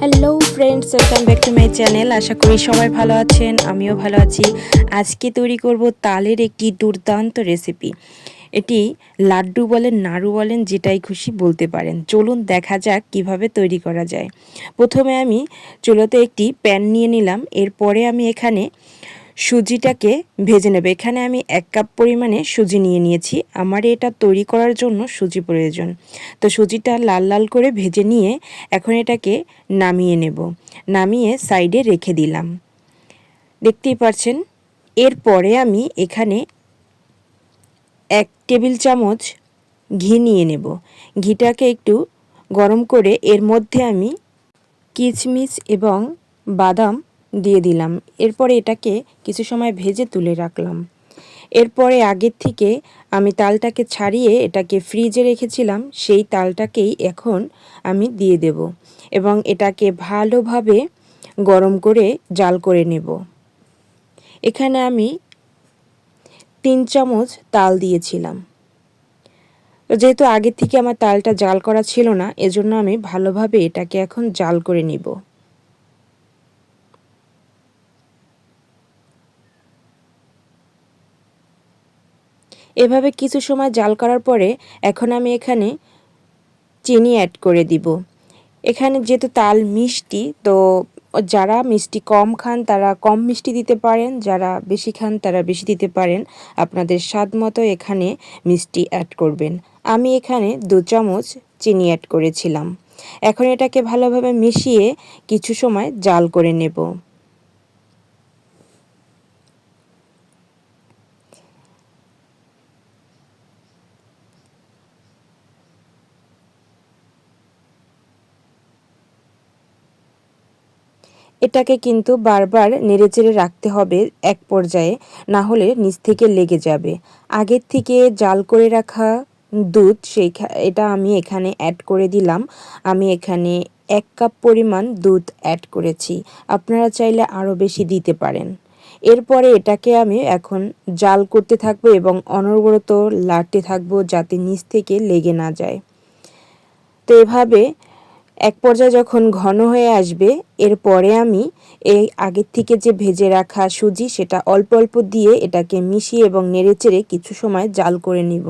Friends welcome back to my channel আশা করি সবাই ভালো আছেন, আমিও ভালো আছি। আজকে তৈরি করব তালের একটি দুর্দান্ত রেসিপি এটি লাড্ডু বলেন, নাড়ু বলেন, যেটাই খুশি বলতে পারেন। চলুন দেখা যাক কীভাবে তৈরি করা যায়। প্রথমে আমি চুলোতে একটি প্যান নিয়ে নিলাম। এরপরে আমি এখানে সুজিটাকে ভেজে নেব। এখানে আমি এক কাপ পরিমাণে সুজি নিয়ে নিয়েছি। আমার এটা তৈরি করার জন্য সুজি প্রয়োজন। তো সুজিটা লাল লাল করে ভেজে নিয়ে এখন এটাকে নামিয়ে নেব। নামিয়ে সাইডে রেখে দিলাম। দেখতেই পাচ্ছেন এরপরে আমি এখানে এক টেবিল চামচ ঘি নিয়ে নেব। ঘিটাকে একটু গরম করে এর মধ্যে আমি কিচমিচ এবং বাদাম দিয়ে দিলাম। এরপরে এটাকে কিছু সময় ভেজে তুলে রাখলাম। এরপরে আগের থেকে আমি তালটাকে ছাড়িয়ে এটাকে ফ্রিজে রেখেছিলাম, সেই তালটাকেই এখন আমি দিয়ে দেব এবং এটাকে ভালোভাবে গরম করে জাল করে নেব। এখানে আমি তিন চামচ তাল দিয়েছিলাম। যেহেতু আগের থেকে আমার তালটা জাল করা ছিল না, এজন্য আমি ভালোভাবে এটাকে এখন জাল করে নিব। এভাবে কিছু সময় জাল করার পরে এখন আমি এখানে চিনি অ্যাড করে দিব। এখানে যেহেতু তাল মিষ্টি, তো যারা মিষ্টি কম খান তারা কম মিষ্টি দিতে পারেন, যারা বেশি খান তারা বেশি দিতে পারেন। আপনাদের স্বাদ মতো এখানে মিষ্টি অ্যাড করবেন। আমি এখানে দু চামচ চিনি অ্যাড করেছিলাম। এখন এটাকে ভালোভাবে মিশিয়ে কিছু সময় জাল করে নেব। এটাকে কিন্তু বারবার নেড়েচেড়ে রাখতে হবে এক পর্যায়ে, না হলে নিচ থেকে লেগে যাবে। আগের থেকে জাল করে রাখা দুধ সেই এটা আমি এখানে অ্যাড করে দিলাম। আমি এখানে এক কাপ পরিমাণ দুধ অ্যাড করেছি। আপনারা চাইলে আরও বেশি দিতে পারেন। এরপরে এটাকে আমি এখন জাল করতে থাকব এবং অনবরত লাড়তে থাকব যাতে নিচ থেকে লেগে না যায়। তো এভাবে এক পর্যায়ে যখন ঘন হয়ে আসবে এরপরে আমি এই আগের থেকে যে ভেজে রাখা সুজি, সেটা অল্প অল্প দিয়ে এটাকে মিশিয়ে এবং নেড়েচেড়ে কিছু সময় জাল করে নিব।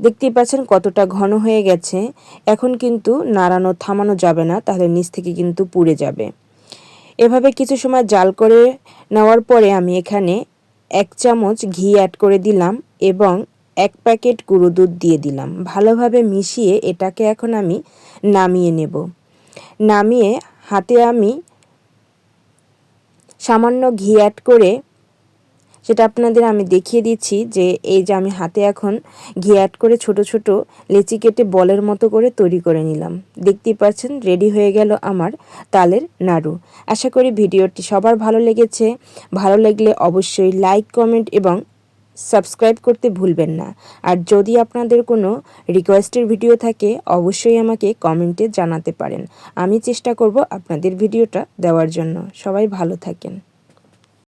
দেখতেই পাচ্ছেন কতটা ঘন হয়ে গেছে। এখন কিন্তু নাড়ানো, থামানো যাবে না, তাহলে নিচ থেকে কিন্তু পুড়ে যাবে। এভাবে কিছু সময় জাল করে নেওয়ার পরে আমি এখানে এক চামচ ঘি অ্যাড করে দিলাম এবং এক প্যাকেট গুঁড়ো দুধ দিয়ে দিলাম। ভালোভাবে মিশিয়ে এটাকে এখন আমি নামিয়ে নেব। নামিয়ে হাতে আমি সামান্য ঘি অ্যাড করে, সেটা আপনাদের আমি দেখিয়ে দিচ্ছি যে এই যে আমি হাতে এখন ঘি অ্যাড করে ছোট ছোট লেচি কেটে বলের মতো করে তৈরি করে নিলাম। দেখতেই পাচ্ছেন, রেডি হয়ে গেল আমার তালের নাড়ু। আশা করি ভিডিওটি সবার ভালো লেগেছে। ভালো লাগলে অবশ্যই লাইক কমেন্ট এবং সাবস্ক্রাইব করতে ভুলবেন না। আর যদি আপনাদের কোনো রিকোয়েস্টের ভিডিও থাকে, অবশ্যই আমাকে কমেন্টে জানাতে পারেন। আমি চেষ্টা করব আপনাদের ভিডিওটা দেওয়ার জন্য। সবাই ভালো থাকেন।